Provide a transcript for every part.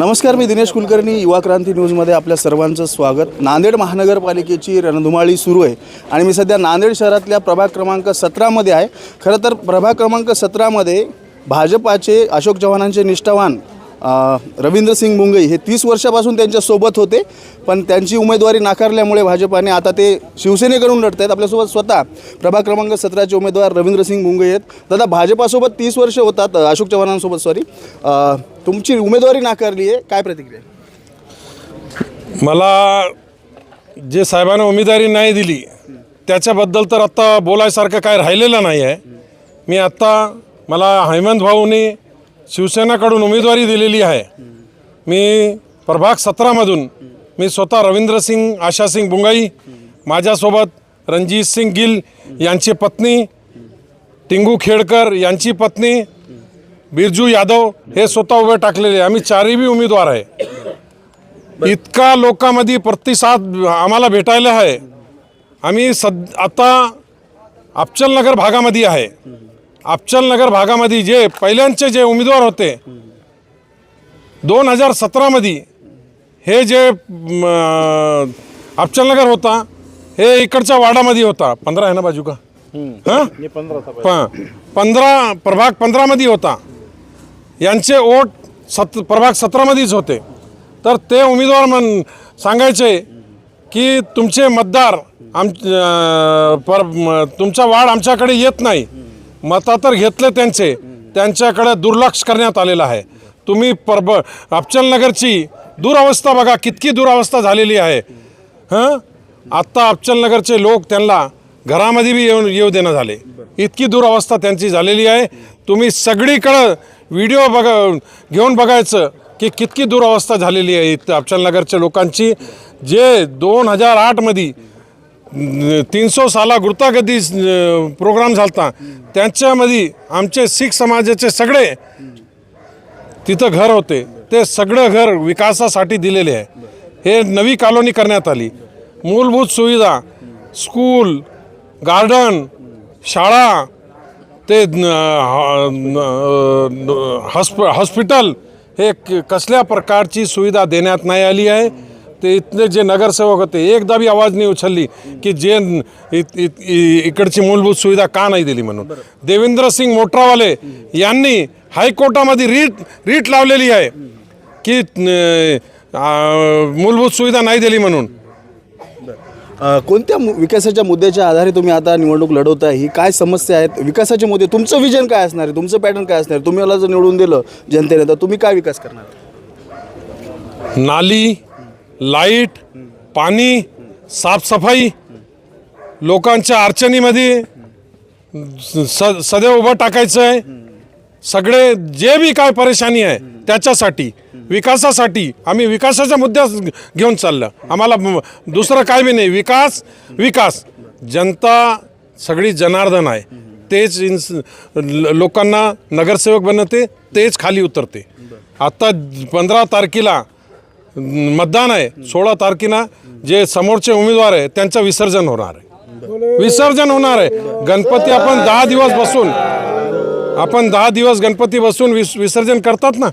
नमस्कार मी दिनेश कुलकर्णी युवा क्रांती न्यूजमध्ये आपल्या सर्वांचं स्वागत. नांदेड महानगरपालिकेची रणधुमाळी सुरू आहे आणि मी सध्या नांदेड शहरातल्या प्रभाग क्रमांक सतरामध्ये आहे. खरं तर प्रभाग क्रमांक सतरामध्ये भाजपाचे अशोक चव्हाणांचे निष्ठावान रवींद्र सिंग मुंगई हे तीस वर्षापासून त्यांच्यासोबत होते पण त्यांची उमेदवारी नाकारल्यामुळे भाजपाने आता ते शिवसेनेकडून लढत आहेत आपल्यासोबत स्वतः प्रभाग क्रमांक सतराचे उमेदवार रवींद्र सिंग मुंगई आहेत. दादा भाजपासोबत तीस वर्ष होतात अशोक चव्हाणांसोबत सॉरी तुमची उमेदवारी नाकारली आहे काय प्रतिक्रिया? मला जे साहेबांना उमेदवारी नाही दिली त्याच्याबद्दल तर आत्ता बोलायसारखं काय राहिलेलं नाही आहे. मी आत्ता मला हेमंत भाऊनी शिवसेनाकडून उमेदवारी दिलेली आहे. मी प्रभाग सतरामधून मी स्वतः रवींद्र सिंग आशा सिंग बुंगाई माझ्यासोबत रणजित सिंग गिल यांची पत्नी टिंगू खेडकर यांची पत्नी बिरजू यादव हे स्वतः उभे टाकलेले आहे. आम्ही चारही बी उमेदवार आहे. इतका लोकांमध्ये प्रतिसाद आम्हाला भेटायला आहे. आम्ही सद आता अफचलनगर भागामध्ये आहे. अफचलनगर भागामध्ये जे पहिल्यांचे जे उमेदवार होते दोन हजार सतरामध्ये हे जे अफचलनगर होता हे इकडच्या वाडामध्ये होता. पंधरा आहे ना बाजू का? हां? पंधरा प्रभाग पंधरामध्ये होता. यांचे वोट सत प्रभाग सतरामध्येच होते. तर ते उमेदवार म्हण सांगायचे की तुमचे मतदार आम पर तुमचा वाढ आमच्याकडे येत नाही. मता तर घेतले त्यांचे. त्यांच्याकडे दुर्लक्ष करण्यात आलेलं आहे. तुम्ही परब अफचलनगरची दुरावस्था बघा कितकी दुरावस्था झालेली आहे. हां? आत्ता अफचलनगरचे लोक त्यांना घरामध्ये बी येऊन येऊ देणं झाले. इतकी दुरावस्था त्यांची झालेली आहे. तुम्ही सगळीकडं व्हिडिओ बघा घेऊन बघायचं की कितकी दुरावस्था झालेली आहे इथं अफचलनगरच्या लोकांची. जे दोन हजार आठमध्ये तीनशे साला गुरुतागती प्रोग्राम झालता. त्यांच्यामध्ये आमचे शीख समाजाचे सगळे तिथं घर होते. ते सगळं घर विकासासाठी दिलेले आहे. हे नवी कॉलनी करण्यात आली. मूलभूत सुविधा स्कूल गार्डन शाळा ते न- हॉस्प हॉस्पिटल हे कसल्या प्रकारची सुविधा देण्यात नाही आली आहे? ते इथले जे नगरसेवक होते एकदा बी आवाज नाही उचलली की जे इकडची मूलभूत सुविधा का नाही दिली म्हणून. देवेंद्र सिंग मोटरावाले यांनी हायकोर्टामध्ये रीट रीट लावलेली आहे की मूलभूत सुविधा नाही दिली म्हणून. कोणत्या विकासाच्या मुद्द्याच्या आधारे तुम्ही आता निवडणूक लढवताय ही काय समस्या आहेत? विकासाचे मुद्दे तुमचं विजन काय असणार आहे? तुमचं पॅटर्न काय असणार आहे? तुम्ही मला जर निवडून दिलं जनतेने तर तुम्ही काय विकास करणार? नाली लाइट पाणी साफसफाई लोकांच्या अडचणीमध्ये स सदैव उभं टाकायचं आहे सगळे जे बी काय परेशानी आहे त्याच्यासाठी विकासासाठी आम्ही विकासाच्या मुद्द्यास घेऊन चाललं आम्हाला दुसरं काय बी नाही. विकास विकास. जनता सगळी जनार्दन आहे. तेच इन्स लोकांना नगरसेवक बनवते तेच खाली उतरते. आता पंधरा तारखेला मतदान आहे. सोळा तारखेला जे समोरचे उमेदवार आहे त्यांचं विसर्जन होणार आहे. विसर्जन होणार आहे. गणपती आपण दहा दिवस बसून आपण दहा दिवस गणपती बसून विस विसर्जन करतात ना?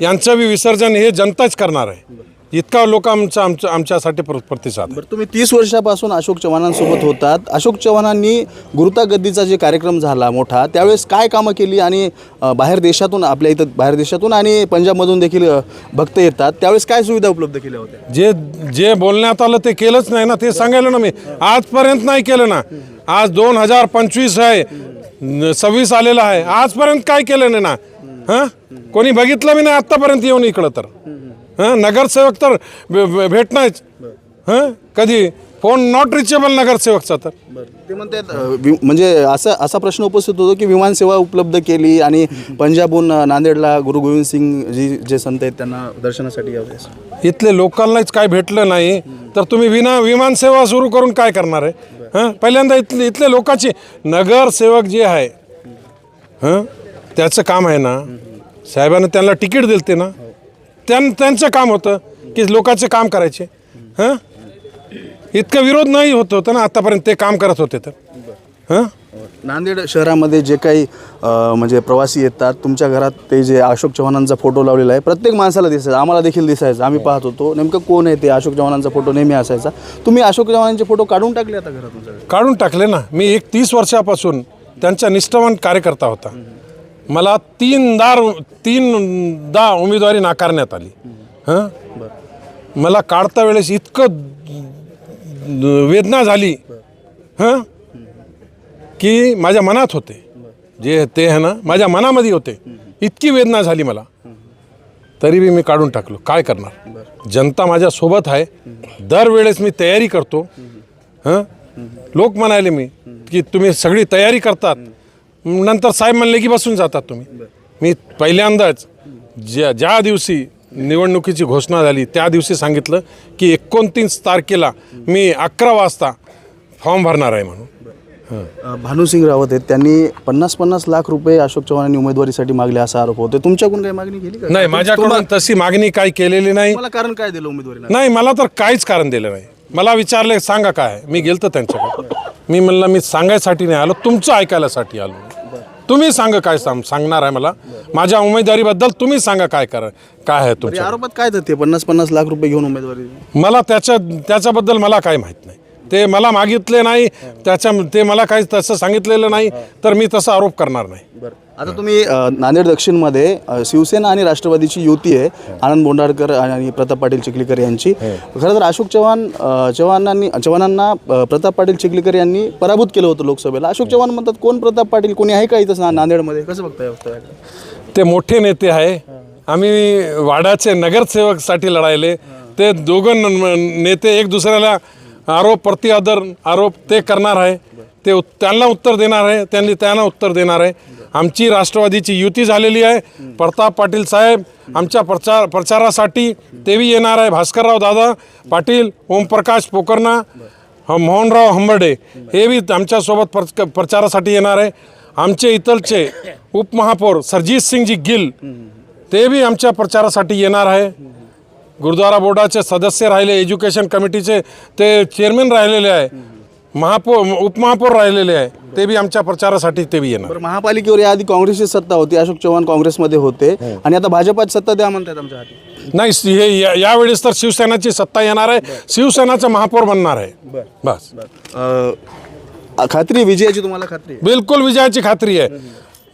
यांचं बी विसर्जन हे जनताच करणार आहे. इतका लोक आमचा आमच्या आमच्यासाठी प्र- प्रतिसाद. बरं तुम्ही तीस वर्षापासून अशोक चव्हाणांसोबत होतात. अशोक चव्हाणांनी गुरुतागद्दीचा जे कार्यक्रम झाला मोठा त्यावेळेस काय कामं केली आणि बाहेर देशातून आपल्या इथं बाहेर देशातून आणि पंजाबमधून देखील भक्त येतात. त्यावेळेस काय सुविधा उपलब्ध केल्या होत्या? जे जे बोलण्यात आलं ते केलंच नाही ना ते सांगायला ना मी. आजपर्यंत नाही केलं ना. आज दोन हजार पंचवीस आहे. सव्वीस आलेला आहे. आजपर्यंत काय केलं नाही ना? हां? कोणी बघितलं मी नाही आत्तापर्यंत येऊन इकडं तर. हां? नगरसेवक तर भेटणारच हां? कधी? फोन नॉट रिचेबल नगरसेवकचा तर. ते म्हणतात म्हणजे असा असा प्रश्न उपस्थित होतो की विमानसेवा उपलब्ध केली आणि पंजाबहून नांदेडला गुरु गोविंद सिंग जी जे संत आहेत त्यांना दर्शनासाठी यावे इथले लोकांनाच काय भेटलं नाही तर तुम्ही विना विमानसेवा सुरू करून काय करणार आहे? हां? पहिल्यांदा इथले इथले लोकांची नगरसेवक जे आहे हां? त्याचं काम आहे ना साहेबांना त्यांना तिकीट दिलते ना त्यां त्यांचं काम होतं की लोकांचे काम करायचे. हां? इतकं विरोध नाही होत होतं ना आतापर्यंत ते काम करत होते तर. हां? नांदेड शहरामध्ये जे काही म्हणजे प्रवासी येतात तुमच्या घरात ते जे अशोक चव्हाणांचा फोटो लावलेला आहे प्रत्येक माणसाला दिसायचं आम्हाला देखील दिसायचं आम्ही पाहत होतो. नेमकं कोण आहे ते अशोक चव्हाणांचा फोटो नेहमी असायचा. तुम्ही अशोक चव्हाणांचे फोटो काढून टाकले आता घरातून सगळे काढून टाकले ना. मी एक तीस वर्षापासून त्यांचा निष्ठावान कार्यकर्ता होता. मला तीनदा तीनदा उमेदवारी नाकारण्यात आली. हां? मला काढता वेळेस इतकं वेदना झाली. हां? की माझ्या मनात होते. जे ते आहे ना माझ्या मनामध्ये होते. इतकी वेदना झाली मला. तरी बी मी काढून टाकलो. काय करणार? जनता माझ्यासोबत आहे. दरवेळेस मी तयारी करतो. हां? लोक म्हणाले मी की तुम्ही सगळी तयारी करतात. नंतर साहेब म्हणले की बसून जातात तुम्ही. मी पहिल्यांदाच ज्या ज्या दिवशी निवडणुकीची घोषणा झाली त्या दिवशी सांगितलं की एकोणतीस तारखेला मी अकरा वाजता फॉर्म भरणार आहे म्हणून. भानुसिंग रावत आहेत. त्यांनी पन्नास पन्नास लाख रुपये अशोक चव्हाणांनी उमेदवारीसाठी मागले असा आरोप होते तुमच्याकडून काही मागणी केली का? नाही माझ्याकडून तशी मागणी काही केलेली नाही. मला कारण काय दिलं उमेदवारीला? नाही मला तर काहीच कारण दिलं नाही. मला विचारले सांगा काय? आहे?" मी गेलतो त्यांच्याकडे. मी म्हणलं मी सांगायसाठी नाही आलो तुमचं ऐकायलासाठी आलो. तुम्ही सांगा काय सांग सांगणार आहे मला. माझ्या उमेदवारीबद्दल तुम्ही सांगा काय कर काय आहे या तुमच्या आरोपात काय तर ते पन्नास पन्नास लाख रुपये घेऊन उमेदवारी मला त्याच्या त्याच्याबद्दल मला काही माहीत नाही. ते मला मागितले नाही त्याच्या ते मला काही तसं सांगितलेलं नाही तर मी तसा आरोप करणार नाही. आता तुम्ही अ, नांदेड दक्षिणमध्ये अ, शिवसेना आणि राष्ट्रवादीची युती आहे आनंद बोंडारकर आणि प्रताप पाटील चिखलीकर यांची. खरं तर अशोक चव्हाण अ, चव्हाणांनी चव्हाणांना अ, प्रताप पाटील चिखलीकर यांनी पराभूत केलं होतं लोकसभेला. अशोक चव्हाण म्हणतात कोण प्रताप पाटील कोणी आहे का इथं ना- नांदेडमध्ये? कसं बघताय वक्तव्याकडे? ते मोठे नेते आहे. आम्ही वाड्याचे नगरसेवकसाठी लढायले. ते दोघं न- नेते एक दुसऱ्याला आरोप प्रति आदर आरोप ते करणार आहे. ते उत- त्यांना उत्तर देणार आहे त्यांनी त्यांना उत्तर देणार आहे. आमची राष्ट्रवादीची युती झालेली आहे. प्रताप पाटील साहेब आमच्या प्रचार प्रचारासाठी तेवी येणार आहे. भास्करराव दादा पाटील ओमप्रकाश पोकरणा मोहनराव हंबर्डे हे बी आमच्यासोबत प्रच प्रचारासाठी येणार आहे. आमचे इतरचे उपमहापौर सरजित सिंगजी गिल ते बी आमच्या प्रचारासाठी येणार आहे. गुरुद्वारा बोर्डाचे सदस्य राहिले एज्युकेशन कमिटीचे ते चेअरमॅन राहिलेले आहे. महापौर उपमहापौर राहिलेले आहे ते बी आमच्या प्रचारासाठी ते बी येणार. बरं महापालिकेवर याआधी काँग्रेसची सत्ता होती अशोक चव्हाण काँग्रेसमध्ये होते. आणि आता भाजपाची सत्ता द्या म्हणतात आमच्या हाती. नाही हे या- यावेळेस तर शिवसेनाची सत्ता येणार आहे शिवसेनाचा महापौर बनणार आहे. बस. अ, खात्री आहे, विजयाची तुम्हाला खात्री आहे? बिलकुल विजयाची खात्री आहे.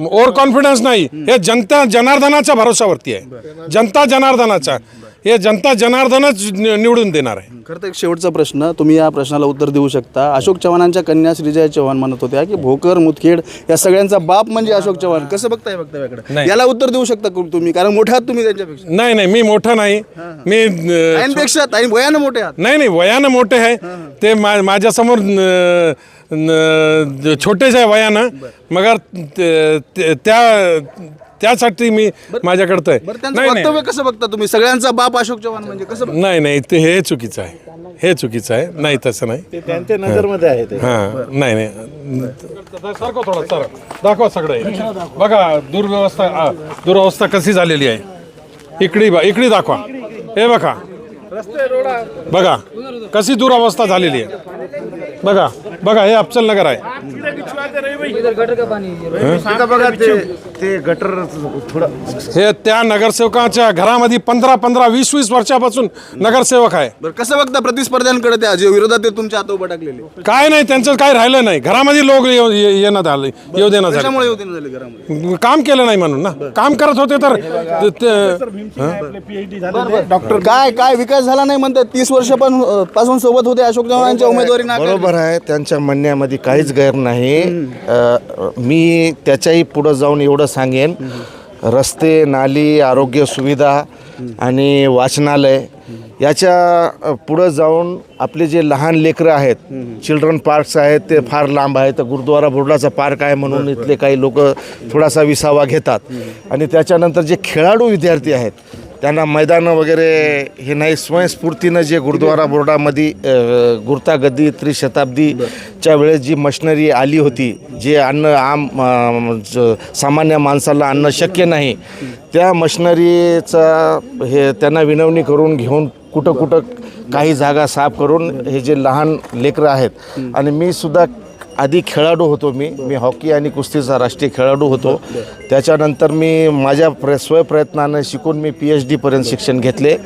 ओव्हर कॉन्फिडन्स नाही. हे जनता जनार्दनाच्या भरोशावरती आहे. जनता जनार्दनाचा. हे जनता जनार्दनच नि- निवडून देणार आहे. खरं तर एक शेवटचा प्रश्न तुम्ही या प्रश्नाला उत्तर देऊ शकता. अशोक चव्हाणांच्या कन्या श्रीजया चव्हाण म्हणत होत्या की भोकर मुदखेड या सगळ्यांचा बाप म्हणजे अशोक चव्हाण. कसं बघताय वक्तव्याकडे नाही. याला उत्तर देऊ शकता तुम्ही कारण मोठे आहात तुम्ही त्यांच्यापेक्षा. नाही नाही मी मोठा नाही. मी अं, ताईंपेक्षा ताई वयानं मोठे आहात. नाही नाही वयानं मोठे आहे. ते मा माझ्यासमोर न- न- छोटेच आहे वयानं. मगर ते- ते- त्या त्यासाठी मी माझ्याकडं आहे. बरं त्यांचं नाही नाही. वक्तव्य कसं बघता तुम्ही? सगळ्यांचा बाप अशोक चव्हाण म्हणजे कसं? नाही नाही ते हे चुकीचं आहे. हे चुकीचं आहे. नाही तसं नाही. त्यांच्या नजरमध्ये आहे ते. हां नाही नाही. सारखं थोडं सर. दाखवा सगळं. हे. बघा दुर्व्यवस्था आ, दुरवस्था कशी झालेली आहे. इकडी बा इकडी दाखवा. हे बघा. बघा कशी दुरवस्था झालेली आहे. बघा बघा हे अफचल नगर आहे. तिथं बघा ते ते गटर थोडं हे त्या नगरसेवकाच्या घरामध्ये पंधरा पंधरा वीस वीस वर्षापासून नगरसेवक आहे. बरं कसं बघता प्रतिस्पर्ध्यांकडे त्या जे विरोधात ते तुमच्या हात उभं टाकलेले? काय नाही त्यांचं काय राहिलं नाही. घरामध्ये लोक येऊ ये- येणं झालं येऊ देणं झालं कशामुळे झाले घरामध्ये? काम केलं नाही म्हणून ना. काम करत होते तर ते- डॉक्टर काय काय विकास झाला नाही म्हणतात? तीस वर्ष पण पासून सोबत होते अशोक चव्हाणांच्या उमेदवारी नाकारली. बरोबर आहे त्यांच्या म्हणण्यामध्ये काहीच गैर नाही. अ, मी त्याच्याही पुढं जाऊन एवढं सांगेन. रस्ते नाली आरोग्य सुविधा आणि वाचनालय याच्या अ, पुढं जाऊन आपले जे लहान लेकरं आहेत चिल्ड्रन पार्क्स आहेत ते फार लांब आहेत तर गुरुद्वारा बोर्डाचा पार्क आहे म्हणून इथले काही लोक थोडासा विसावा घेतात. आणि त्याच्यानंतर जे खेळाडू विद्यार्थी आहेत त्यांना मैदानं वगैरे हे नाही स्वयंस्फूर्तीनं जे गुरुद्वारा बोर्डामध्ये अ, त्रिशताब्दीच्या वेळेस जी मशनरी आली होती जे अन्न आम सामान्य माणसाला आणणं शक्य नाही त्या मशनरीचा हे त्यांना विनवणी करून घेऊन कुठं कुठं काही जागा साफ करून हे जे लहान लेकरं आहेत आणि मी सुद्धा आधी खेळाडू होतो मी. मी हॉकी आणि कुस्तीचा राष्ट्रीय खेळाडू होतो. त्याच्यानंतर मी माझ्या प्र स्वयंप्रयत्नानं शिकून मी पी एच डीपर्यंत शिक्षण घेतले.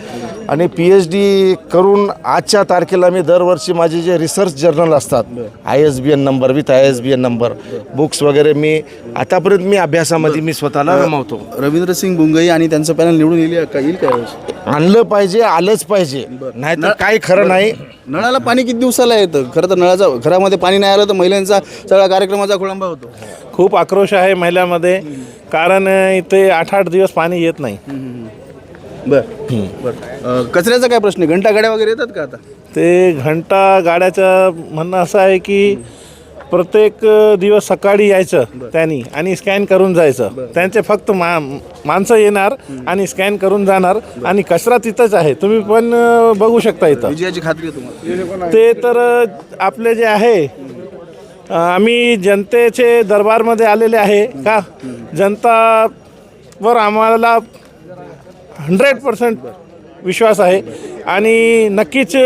आणि पी एच डी करून आजच्या तारखेला मी दरवर्षी माझे जे रिसर्च जर्नल असतात I S B N number with I S B N number books वगैरे मी आतापर्यंत मी अभ्यासामध्ये मी स्वतःला रमवतो. रवींद्र सिंग बुंगई आणि त्यांचं पॅनल निवडून येईल का येईल काय? आणलं पाहिजे आलंच पाहिजे. नाहीतर काही खरं नाही. नळाला पाणी किती दिवसाला येतं? खरं तर नळाचा घरामध्ये पाणी नाही आलं तर महिलांचा सगळा कार्यक्रमाचा खोळंबा होतो. खूप आक्रोश आहे महिलांमध्ये कारण इथे आठ आठ दिवस पाणी येत नाही. बर. बर. अं, कचऱ्याचा काय प्रश्न आहे? घंटा गाड्या वगैरे येतात का आता? ते घंटा गाड्याचं म्हणणं असं आहे की प्रत्येक दिवस सकाळी यायचं त्यांनी आणि स्कॅन करून जायचं. त्यांचे फक्त मा माणसं येणार आणि स्कॅन करून जाणार आणि कचरा तिथंच आहे. तुम्ही पण बघू शकता इथं. खात्री ते तर आपले जे आहे आम्ही जनतेचे दरबारमध्ये आलेले आहे का? जनतावर आम्हाला हंड्रेड पर्सेंट विश्वास आहे. आणि नक्कीच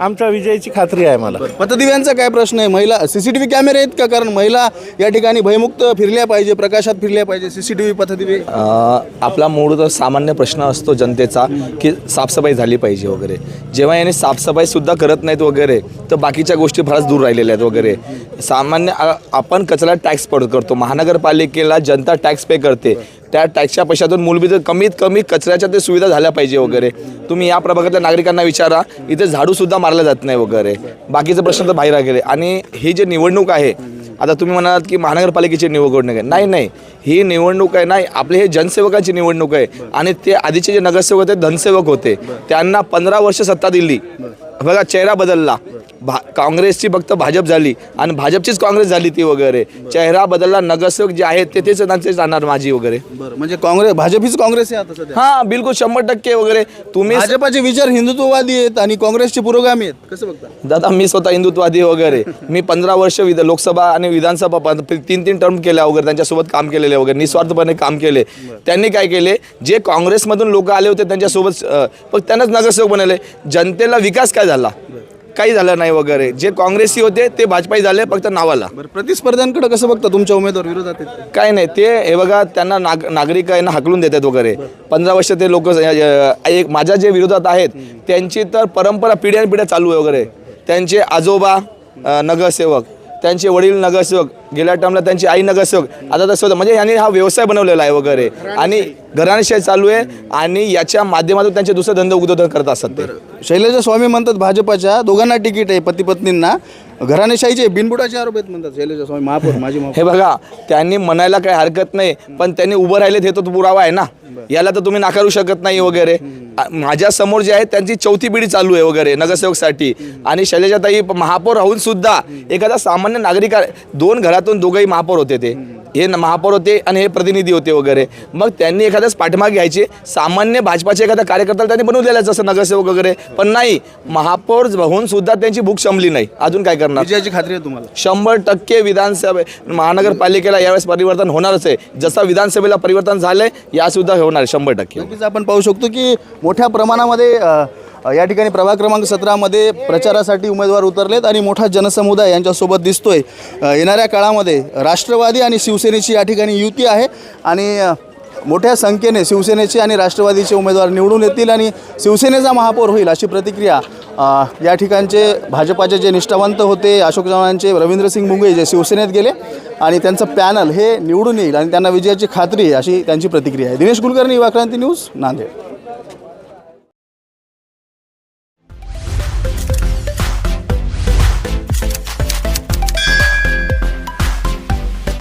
आमच्या विजयाची खात्री आहे मला. पतदिव्यांचा काय प्रश्न आहे? महिला सीसीटीव्ही कॅमेरे आहेत का? कारण महिला या ठिकाणी भयमुक्त फिरल्या पाहिजे प्रकाशात फिरल्या पाहिजे सीसीटीव्ही पथदिवे आपला मूळ तर सामान्य प्रश्न असतो जनतेचा की साफसफाई झाली पाहिजे वगैरे. जेव्हा याने साफसफाईसुद्धा करत नाहीत वगैरे तर बाकीच्या गोष्टी फारच दूर राहिलेल्या आहेत वगैरे. सामान्य आपण कचरा टॅक्स पड करतो. महानगरपालिकेला जनता टॅक्स पे करते. त्या टॅक्सच्या पैशातून मूलभूत कमीत कमी कचऱ्याच्या ते सुविधा झाल्या पाहिजे वगैरे. तुम्ही या प्रभागातल्या नागरिकांना विचारा इथे झाडूसुद्धा मारलं जात नाही वगैरे. बाकीचे प्रश्न तर बाहेर गेले आणि ही जी निवडणूक आहे आता तुम्ही म्हणालात की महानगरपालिकेची निवडणूक आहे. नाही नाही. ही निवडणूक आहे नाही. आपले हे जनसेवकांची निवडणूक आहे. आणि ते आधीचे जे नगरसेवक होते धनसेवक होते त्यांना पंधरा वर्ष सत्ता दिली. बघा चेहरा बदलला. भा काँग्रेसची फक्त भाजप झाली आणि भाजपचीच काँग्रेस झाली ती वगैरे. चेहरा बदलला नगरसेवक जे आहेत ते तेच त्यांचे जाणार माझी वगैरे. बरं म्हणजे काँग्रेस भाजप हीच काँग्रेस आहे आता सध्या? हा बिलकुल शंभर टक्के वगैरे. तुम्ही भाजपाचे विचार हिंदुत्ववादी आहेत आणि काँग्रेसचे पुरोगामी आहेत. कसं बघता? दादा मी स्वतः हिंदुत्ववादी वगैरे. मी पंधरा वर्ष विध लोकसभा आणि विधानसभा प- तीन तीन टर्म केल्या वगैरे त्यांच्यासोबत काम केलेले वगैरे निस्वार्थपणे काम केले. त्यांनी काय केले? जे काँग्रेसमधून लोक आले होते त्यांच्यासोबत अ, फक्त त्यांनाच नगरसेवक बनवले. जनतेला विकास काय झाला? काही झालं नाही वगैरे. जे काँग्रेसी होते ते भाजपाई झाले फक्त नावाला. बरं प्रतिस्पर्ध्यांकडे कसं बघता तुमच्या उमेदवार विरोधात आहेत? काय नाही ते हे बघा त्यांना नाग नागरिक यांना हाकलून देतात वगैरे. पंधरा वर्ष ते लोक एक माझ्या जे विरोधात आहेत त्यांची तर परंपरा पिढ्या पिढ्या चालू आहे वगैरे. त्यांचे आजोबा अ, नगरसेवक त्यांचे वडील नगरसेवक गेल्या टर्मला त्यांची आई नगरसेवक आता तसं होतं म्हणजे यांनी हा व्यवसाय बनवलेला आहे वगैरे. आणि घराणेशाही चालू आहे आणि याच्या माध्यमातून त्यांचे दुसरे धंदे उद्योजन करत असतात ते. शैलेजा स्वामी म्हणतात भाजपाच्या दोघांना तिकीट आहे पती पत्नींना घराणेशाहीचे बिनबुडाचे आरोप आहेत म्हणतात शैलेजा स्वामी महापौर महापौर हे बघा त्यांनी म्हणायला काही हरकत नाही पण त्यांनी उभं राहिलेत हे तर पुरावा आहे ना. याला तर तुम्ही नाकारू शकत नाही वगैरे. माझ्यासमोर जे आहे त्यांची चौथी पिढी चालू आहे वगैरे नगरसेवकसाठी. आणि शैलजाताई महापौर राहून सुद्धा एखादा सामान्य नागरिक दोन घरातून दोघंही महापौर होते ते. हे महापौर होते आणि हे प्रतिनिधी होते वगैरे. मग त्यांनी एखाद्याच पाठीमागे घ्यायचे. सामान्य भाजपाचे एखाद्या कार्यकर्त्याला त्यांनी बनवलेला आहे, जसं नगरसेवक वगैरे. पण नाही महापौर होऊन सुद्धा त्यांची भूक शमली नाही. अजून काय करणार? विजयाची खात्री आहे तुम्हाला? शंभर टक्के विधानसभे महानगरपालिकेला यावेळेस परिवर्तन होणारच आहे. जसं विधानसभेला परिवर्तन झालंय या सुद्धा होणार शंभर टक्के. नक्कीच आपण पाहू शकतो की मोठ्या प्रमाणामध्ये अ, या ठिकाणी प्रभाग क्रमांक सतरामध्ये प्रचारासाठी उमेदवार उतरलेत आणि मोठा जनसमुदाय यांच्यासोबत दिसतोय. येणाऱ्या काळामध्ये राष्ट्रवादी आणि शिवसेनेची या ठिकाणी युती आहे आणि मोठ्या संख्येने शिवसेनेचे आणि राष्ट्रवादीचे उमेदवार निवडून येतील आणि शिवसेनेचा महापौर होईल अशी प्रतिक्रिया या ठिकाणचे भाजपाचे जे निष्ठावंत होते अशोक चव्हाणांचे रवींद्रसिंग मुंगे जे शिवसेनेत गेले आणि त्यांचं पॅनल हे निवडून येईल आणि त्यांना विजयाची खात्री अशी त्यांची प्रतिक्रिया आहे. दिनेश कुलकर्णी युवा क्रांती न्यूज नांदेड.